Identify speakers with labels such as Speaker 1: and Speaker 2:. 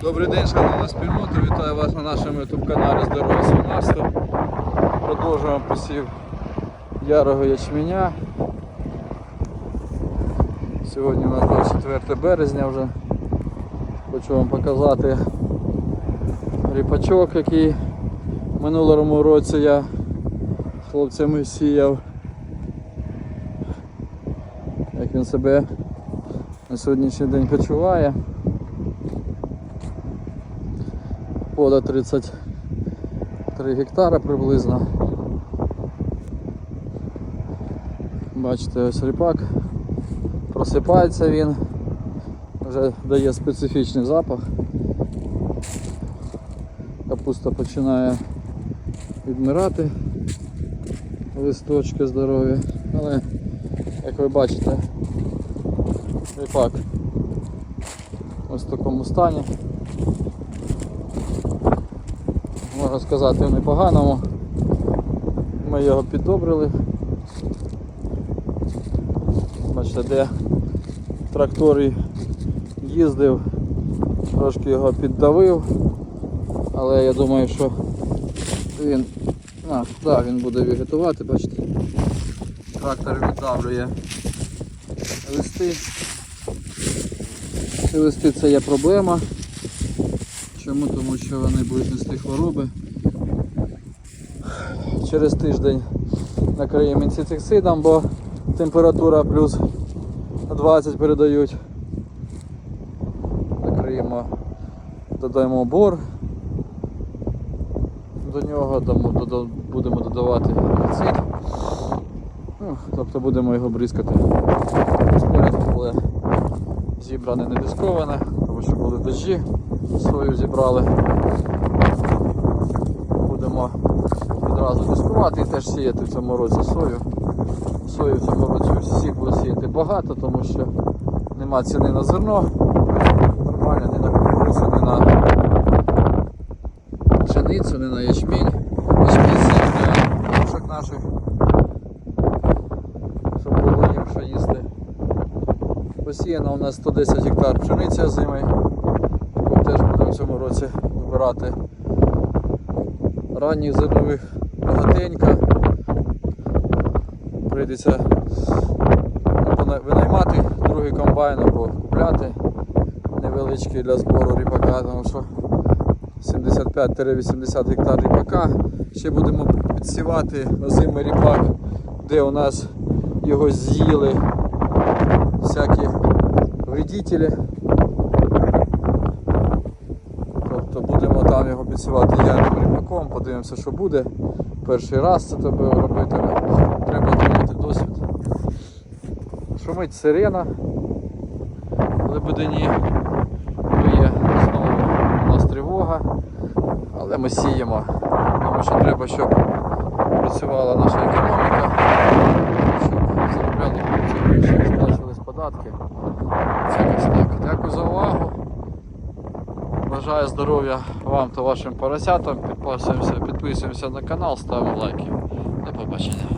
Speaker 1: Добрий день, шановна спільнота. Вітаю вас на нашому YouTube каналі Здорове свинарство. Продовжуємо посів ярого ячменя. Сьогодні у нас 24 березня вже. Хочу вам показати ріпачок, який в минулому році я хлопцями сіяв. Як він себе на сьогоднішній день почуває. Поля 33 гектара приблизно. Бачите, ось ріпак. Просипається він, вже дає специфічний запах. Капуста починає відмирати, листочки здорові, але як ви бачите, ріпак ось в такому стані. Можна сказати, в непоганому. Ми його піддобрили. Бачите, де трактор їздив, трошки його піддавив, але я думаю, що він а, да, він буде вегетувати, бачите. Трактор віддавлює листи. Ці листи це є проблема. Чому? Тому що вони будуть нести хвороби. Через тиждень накриємо інсектицидом, бо температура плюс 20 передають. Накриємо, додаємо бор до нього, дода- будемо додавати гербіцид. Ну, тобто будемо його бризкати спорядку, зібране не дисковане, тому що були дощі, сою зібрали. Будемо відразу дискувати і теж сіяти в цьому році сою. Сою в цьому році всі будуть сіяти багато, тому що нема ціни на зерно. Нормально ні на кукурудзу, ні на пшеницю, ні на ячмінь. Ячмінь сіяти для наших, щоб було їм що їсти. Посіяно у нас 110 гектар пшениці озимої, яку теж будемо в цьому році вибирати. Ранніх зернових багатенько. Прийдеться винаймати другий комбайн, або купляти невеличкий для збору ріпака, тому що 75-80 гектар ріпака. Ще будемо підсівати озимий ріпак, де у нас його з'їли всякі вредителі. Тобто будемо там його підсівати ярим ріпаком, подивимося, що буде. Перший раз це тебе робитиме. Треба отримати досвід. Шумить сирена Лебедині. Виє знову у нас тривога, але ми сіємо. Тому що треба, щоб працювала наша економіка, щоб заробляли гроші, сплачувались податки. Бажаю здоров'я вам та вашим поросятам. Підписуємося, підписуємося на канал, ставимо лайки. До побачення.